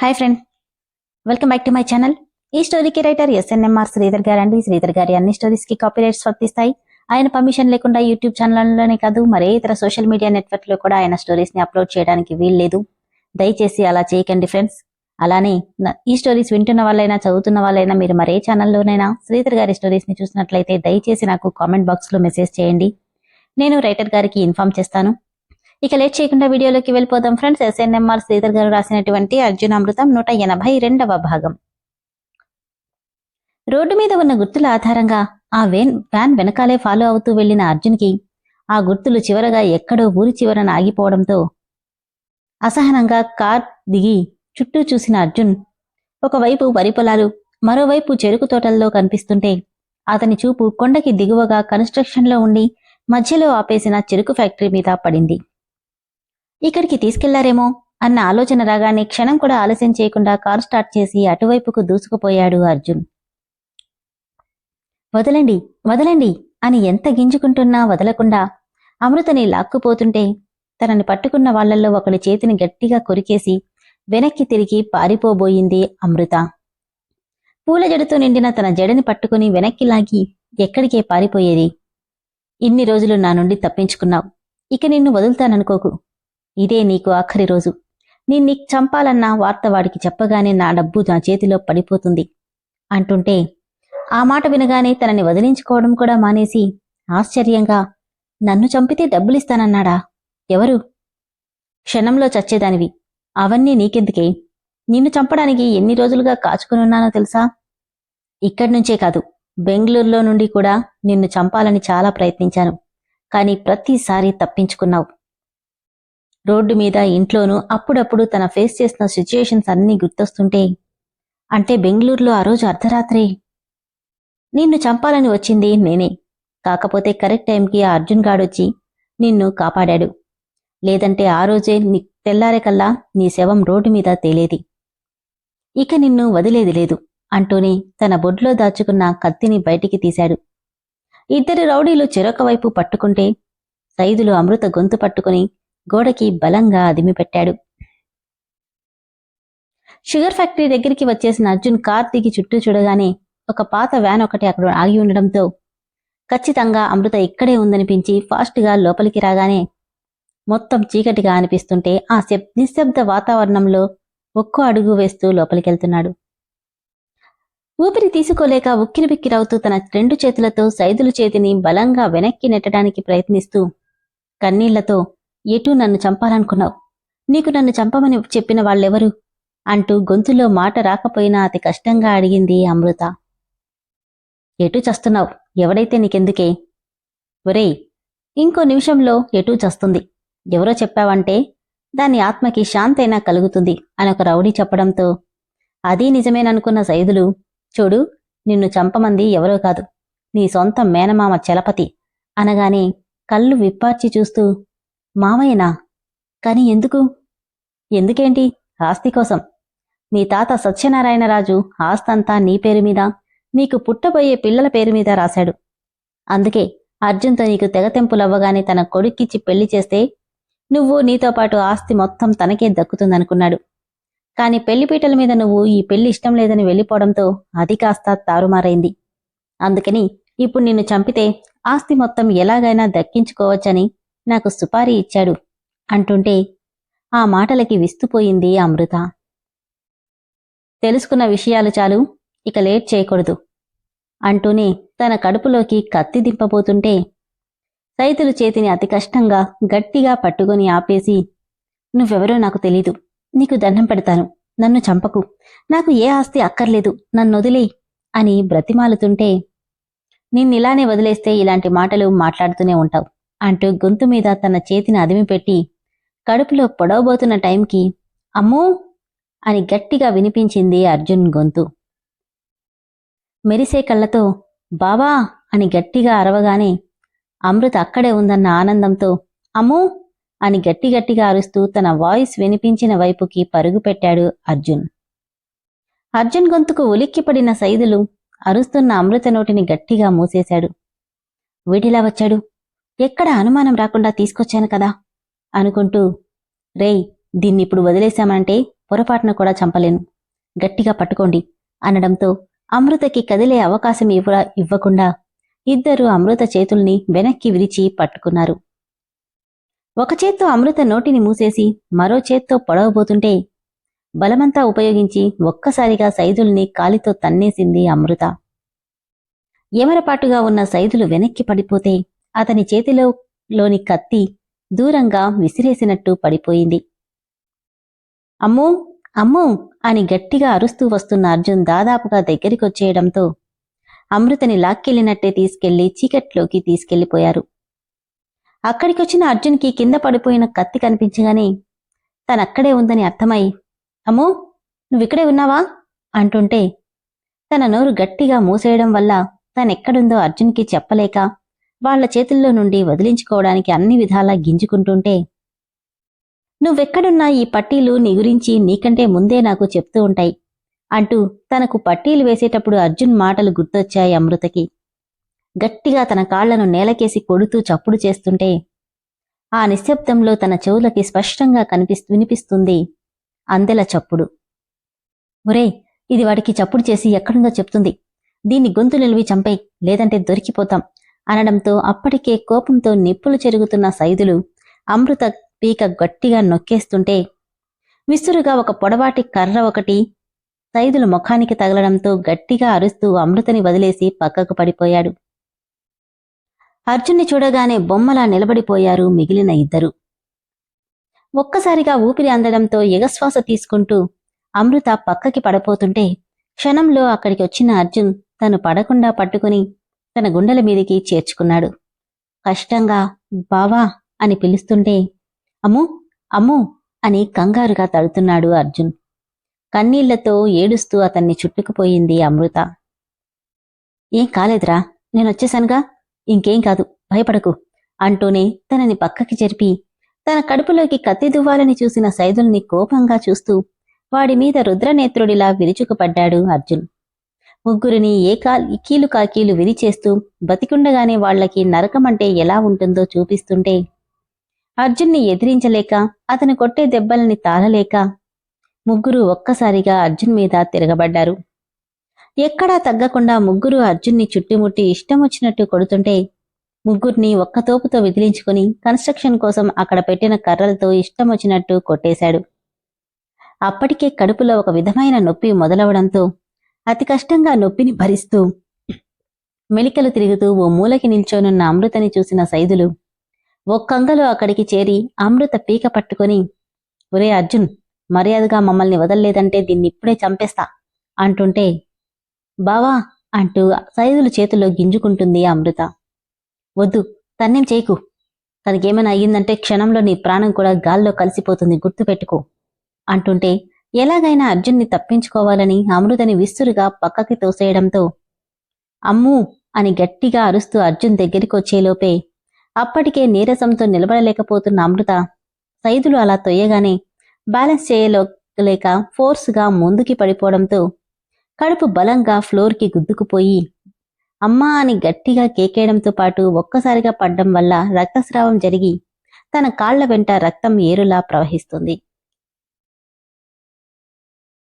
Hi friend welcome back to my channel ఈ స్టోరీకి writer SNMR Sridhar గారు అండి. శ్రీధర్ గారి అన్ని స్టోరీస్కి కాపీ రైట్స్ వర్తిస్తాయి. ఆయన పర్మిషన్ లేకుండా యూట్యూబ్ ఛానల్లోనే కాదు మరే ఇతర సోషల్ మీడియా నెట్వర్క్లో కూడా ఆయన స్టోరీస్ని అప్లోడ్ చేయడానికి వీల్లేదు. దయచేసి అలా చేయకండి ఫ్రెండ్స్ అలానే ఈ స్టోరీస్ వింటున్న వాళ్ళైనా చదువుతున్న వాళ్ళైనా మీరు మరే ఛానల్లోనైనా శ్రీధర్ గారి స్టోరీస్ని చూసినట్లయితే దయచేసి నాకు కామెంట్ బాక్స్లో మెసేజ్ చేయండి. నేను రైటర్ గారికి ఇన్ఫార్మ్ చేస్తాను. ఇక లేట్ చేయకుండా వీడియోలోకి వెళ్ళిపోదాం ఫ్రెండ్స్. ఎస్ఎన్ఎంఆర్ శ్రీధర్ గారు రాసినటువంటి అర్జున అమృతం నూట ఎనభై రెండవ భాగం. రోడ్డు మీద ఉన్న గుర్తుల ఆధారంగా ఆ వేన్ వ్యాన్ వెనకాలే ఫాలో అవుతూ వెళ్ళిన అర్జున్కి ఆ గుర్తులు చివరగా ఎక్కడో ఊరి చివరన ఆగిపోవడంతో అసహనంగా కార్ దిగి చుట్టూ చూసిన అర్జున్ ఒకవైపు వరి పొలాలు మరోవైపు చెరుకు తోటల్లో కనిపిస్తుంటే అతని చూపు కొండకి దిగువగా కన్స్ట్రక్షన్లో ఉండి మధ్యలో ఆపేసిన చెరుకు ఫ్యాక్టరీ మీద పడింది. ఇక్కడికి తీసుకెళ్ళారేమో అన్న ఆలోచన రాగానే క్షణం కూడా ఆలస్యం చేయకుండా కారు స్టార్ట్ చేసి అటువైపుకు దూసుకుపోయాడు అర్జున్. వదలండి వదలండి అని ఎంత గింజుకుంటున్నా వదలకుండా అమృతని లాక్కుపోతుంటే తనని పట్టుకున్న వాళ్ళల్లో ఒకడి చేతిని గట్టిగా కొరికేసి వెనక్కి తిరిగి పారిపోబోయింది అమృత. పూల జడతో నిండిన తన జడని పట్టుకుని వెనక్కి లాగి ఎక్కడికే పారిపోయేది? ఇన్ని రోజులు నా నుండి తప్పించుకున్నావు. ఇక నిన్ను వదులుతాననుకోకు. ఇదే నీకు ఆఖరి రోజు. నిన్ని చంపాలన్న వార్త వాడికి చెప్పగానే నా డబ్బు నా చేతిలో పడిపోతుంది. అంటుంటే ఆ మాట వినగానే తనని వదిలించుకోవడం కూడా మానేసి ఆశ్చర్యంగా నన్ను చంపితే డబ్బులిస్తానన్నాడా? ఎవరు? క్షణంలో చచ్చేదానివి. అవన్నీ నీకెందుకే? నిన్ను చంపడానికి ఎన్ని రోజులుగా కాచుకునున్నానో తెలుసా? ఇక్కడ్నుంచే కాదు. బెంగళూరులో నుండి కూడా నిన్ను చంపాలని చాలా ప్రయత్నించాను. కానీ ప్రతిసారి తప్పించుకున్నావు. రోడ్డు మీద ఇంట్లోనూ అప్పుడప్పుడు తన ఫేస్ చేసిన సిచ్యుయేషన్స్ అన్నీ గుర్తొస్తుంటే అంటే బెంగళూరులో ఆ రోజు అర్ధరాత్రి. నిన్ను చంపాలని వచ్చింది నేనే. కాకపోతే కరెక్ట్ టైంకి ఆ అర్జున్ గాడొచ్చి నిన్ను కాపాడాడు. లేదంటే ఆ రోజే నీ తెల్లారే కల్లా నీ శవం రోడ్డు మీద తేలేది. ఇక నిన్ను వదిలేది లేదు అంటూనే తన బొడ్లో దాచుకున్న కత్తిని బయటికి తీశాడు. ఇద్దరు రౌడీలు చెరొక వైపు పట్టుకుంటే సైదులు అమృత గొంతు పట్టుకుని గోడకి బలంగా అదిమిపెట్టాడు షుగర్ ఫ్యాక్టరీ దగ్గరికి వచ్చేసిన అర్జున్ కార్ దిగి చుట్టూ చూడగానే ఒక పాత వ్యాన్ ఒకటి అక్కడ ఆగి ఉండడంతో ఖచ్చితంగా అమృత ఇక్కడే ఉందనిపించి ఫాస్ట్గా లోపలికి రాగానే మొత్తం చీకటిగా అనిపిస్తుంటే ఆ శబ్ నిశ్శబ్ద వాతావరణంలో ఒక్కో అడుగు వేస్తూ లోపలికెళ్తున్నాడు. ఊపిరి తీసుకోలేక ఉక్కిరిబిక్కిరవుతూ తన రెండు చేతులతో సైదులు చేతిని బలంగా వెనక్కి నెట్టడానికి ప్రయత్నిస్తూ కన్నీళ్ళతో ఎటూ నన్ను చంపాలనుకున్నావు? నీకు నన్ను చంపమని చెప్పిన వాళ్ళెవరు? అంటూ గొంతులో మాట రాకపోయినా అతి కష్టంగా అడిగింది అమృత. ఎటూ చస్తున్నావు? ఎవడైతే నీకెందుకే? ఒరేయ్ ఇంకో నిమిషంలో ఎటూ చస్తుంది. ఎవరో చెప్పావంటే దాని ఆత్మకి శాంతైనా కలుగుతుంది అని ఒక రౌడీ చెప్పడంతో అదీ నిజమేననుకున్న సైదులు చూడు నిన్ను చంపమంది ఎవరో కాదు. నీ సొంత మేనమామ చలపతి. అనగానే కళ్ళు విప్పార్చి చూస్తూ మామయ్యనా? కాని ఎందుకు? ఎందుకేంటి? ఆస్తి కోసం. మీ తాత సత్యనారాయణరాజు ఆస్తంతా నీ పేరు మీద నీకు పుట్టబోయే పిల్లల పేరు మీద రాశాడు. అందుకే అర్జున్తో నీకు తెగతెంపులవ్వగానే తన కొడుక్కిచ్చి పెళ్ళి చేస్తే నువ్వు నీతో పాటు ఆస్తి మొత్తం తనకే దక్కుతుందనుకున్నాడు. కాని పెళ్ళిపీటల మీద నువ్వు ఈ పెళ్ళి ఇష్టం లేదని వెళ్ళిపోవడంతో అది కాస్త తారుమారైంది. అందుకని ఇప్పుడు నిన్ను చంపితే ఆస్తి మొత్తం ఎలాగైనా దక్కించుకోవచ్చని నాకు సుపారీ ఇచ్చాడు అంటుంటే ఆ మాటలకి విస్తుపోయింది అమృత. తెలుసుకున్న విషయాలు చాలు ఇక లేట్ చేయకూడదు అంటూనే తన కడుపులోకి కత్తి దింపబోతుంటే రైతులు చేతిని అతి కష్టంగా గట్టిగా పట్టుకొని ఆపేసి నువ్వెవరో నాకు తెలీదు నీకు దండం పెడతాను నన్ను చంపకు నాకు ఏ ఆస్తి అక్కర్లేదు నన్నొదిలే అని బ్రతిమాలుతుంటే నిన్నిలానే వదిలేస్తే ఇలాంటి మాటలు మాట్లాడుతూనే ఉంటావు. అంటూ గొంతు మీద తన చేతిని అదిమిపెట్టి కడుపులో పొడవబోతున్న టైంకి అమ్మూ! అని గట్టిగా వినిపించింది అర్జున్ గొంతు. మెరిసే కళ్ళతో బావా! అని గట్టిగా అరవగానే అమృత అక్కడే ఉందన్న ఆనందంతో అమ్మూ! అని గట్టి గట్టిగా అరుస్తూ తన వాయిస్ వినిపించిన వైపుకి పరుగు పెట్టాడు అర్జున్. అర్జున్ గొంతుకు ఉలిక్కిపడిన సైదులు అరుస్తున్న అమృత నోటిని గట్టిగా మూసేశాడు. వీటిలా వచ్చాడు? ఎక్కడ అనుమానం రాకుండా తీసుకొచ్చాను కదా అనుకుంటూ రేయ్ దీన్నిప్పుడు వదిలేశామంటే పొరపాటున కూడా చంపలేను. గట్టిగా పట్టుకోండి అనడంతో అమృతకి కదిలే అవకాశం ఇవ్వ ఇవ్వకుండా ఇద్దరు అమృత చేతుల్ని వెనక్కి విరిచి పట్టుకున్నారు. ఒక చేత్తో అమృత నోటిని మూసేసి మరో చేత్తో పొడవబోతుంటే బలమంతా ఉపయోగించి ఒక్కసారిగా సైదుల్ని కాలితో తన్నేసింది అమృత. ఎమరపాటుగా ఉన్న సైదులు వెనక్కి పడిపోతే అతని చేతిలో లోని కత్తి దూరంగా విసిరేసినట్టు పడిపోయింది. అమ్మూ అమ్మూ అని గట్టిగా అరుస్తూ వస్తున్న అర్జున్ దాదాపుగా దగ్గరికొచ్చేయడంతో అమృతని లాక్కెళ్ళినట్టే తీసుకెళ్ళి చీకట్లోకి తీసుకెళ్ళిపోయారు అక్కడికొచ్చిన అర్జున్కి కింద పడిపోయిన కత్తి కనిపించగానే తనక్కడే ఉందని అర్థమై అమ్మో నువ్విక్కడే ఉన్నావా? అంటుంటే తన నోరు గట్టిగా మూసేయడం వల్ల తనెక్కడుందో అర్జున్కి చెప్పలేక వాళ్ళ చేతుల్లో నుండి వదిలించుకోవడానికి అన్ని విధాలా గింజుకుంటుంటే నువ్వెక్కడున్నా ఈ పట్టీలు నీ గురించి నీకంటే ముందే నాకు చెప్తూ ఉంటాయి అంటూ తనకు పట్టీలు వేసేటప్పుడు అర్జున్ మాటలు గుర్తొచ్చాయి అమృతకి. గట్టిగా తన కాళ్ళను నేలకేసి కొడుతూ చప్పుడు చేస్తుంటే ఆ నిశ్శబ్దంలో తన చెవులకి స్పష్టంగా కనిపిస్తూ వినిపిస్తుంది అందెల చప్పుడు. ఒరే ఇది వాడికి చప్పుడు చేసి ఎక్కడుందో చెప్తుంది. దీన్ని గొంతు నిలివి చంపై లేదంటే దొరికిపోతాం. అనడంతో అప్పటికే కోపంతో నిప్పులు చెరుగుతున్న సైదులు అమృత పీక గట్టిగా నొక్కేస్తుంటే విసురుగా ఒక పొడవాటి కర్ర ఒకటి సైదుల ముఖానికి తగలడంతో గట్టిగా అరుస్తూ అమృతని వదిలేసి పక్కకు పడిపోయాడు. అర్జున్ని చూడగానే బొమ్మలా నిలబడిపోయారు మిగిలిన ఇద్దరు. ఒక్కసారిగా ఊపిరి అందడంతో ఎగశ్వాస తీసుకుంటూ అమృత పక్కకి పడపోతుంటే క్షణంలో అక్కడికి వచ్చిన అర్జున్ తను పడకుండా పట్టుకుని తన గుండెల మీదికి చేర్చుకున్నాడు. కష్టంగా బావా అని పిలుస్తుంటే అమ్ము అమ్ము అని కంగారుగా తడుతున్నాడు అర్జున్. కన్నీళ్ళతో ఏడుస్తూ అతన్ని చుట్టుకుపోయింది అమృత. ఏం కాలేదురా నేనొచ్చేశానుగా ఇంకేం కాదు భయపడకు అంటూనే తనని పక్కకి జరిపి తన కడుపులోకి కత్తి దువ్వాలని చూసిన సైదుల్ని కోపంగా చూస్తూ వాడి మీద రుద్రనేత్రుడిలా విరుచుకుపడ్డాడు అర్జున్. ముగ్గురిని ఏ ఇక్కీలు కాకీలు విరిచేస్తూ బతికుండగానే వాళ్ళకి నరకమంటే ఎలా ఉంటుందో చూపిస్తుంటే అర్జున్ని ఎదిరించలేక అతను కొట్టే దెబ్బల్ని తాళలేక ముగ్గురు ఒక్కసారిగా అర్జున్ మీద తిరగబడ్డారు. ఎక్కడా తగ్గకుండా ముగ్గురు అర్జున్ని చుట్టుముట్టి ఇష్టమొచ్చినట్టు కొడుతుంటే ముగ్గురిని ఒక్కతోపుతో విదిలించుకుని కన్స్ట్రక్షన్ కోసం అక్కడ పెట్టిన కర్రలతో ఇష్టమొచ్చినట్టు కొట్టేశాడు. అప్పటికే కడుపులో ఒక విధమైన నొప్పి మొదలవడంతో అతి కష్టంగా నొప్పిని భరిస్తూ మెలికలు తిరుగుతూ ఓ మూలకి నిల్చోనున్న అమృతని చూసిన సైదులు ఒక్కంగలో అక్కడికి చేరి అమృత పీక పట్టుకొని ఒరే అర్జున్ మర్యాదగా మమ్మల్ని వదల్లేదంటే దీన్ని ఇప్పుడే చంపేస్తా అంటుంటే బావా అంటూ సైదులు చేతిలో గింజుకుంటుంది అమృత. వద్దు తన్నేం చేయకు. తనకేమైనా అయ్యిందంటే క్షణంలో నీ ప్రాణం కూడా గాల్లో కలిసిపోతుంది గుర్తుపెట్టుకో అంటుంటే ఎలాగైనా అర్జున్ని తప్పించుకోవాలని అమృతని విస్తురుగా పక్కకి తోసేయడంతో అమ్మూ అని గట్టిగా అరుస్తూ అర్జున్ దగ్గరికి వచ్చేలోపే అప్పటికే నీరసంతో నిలబడలేకపోతున్న అమృత సైదులు అలా తొయ్యగానే బ్యాలెన్స్ చేయలేక ఫోర్స్గా ముందుకి పడిపోవడంతో కడుపు బలంగా ఫ్లోర్కి గుద్దుకుపోయి అమ్మా అని గట్టిగా కేకేయడంతో పాటు ఒక్కసారిగా పడ్డం వల్ల రక్తస్రావం జరిగి తన కాళ్ళ వెంట రక్తం ఏరులా ప్రవహిస్తుంది.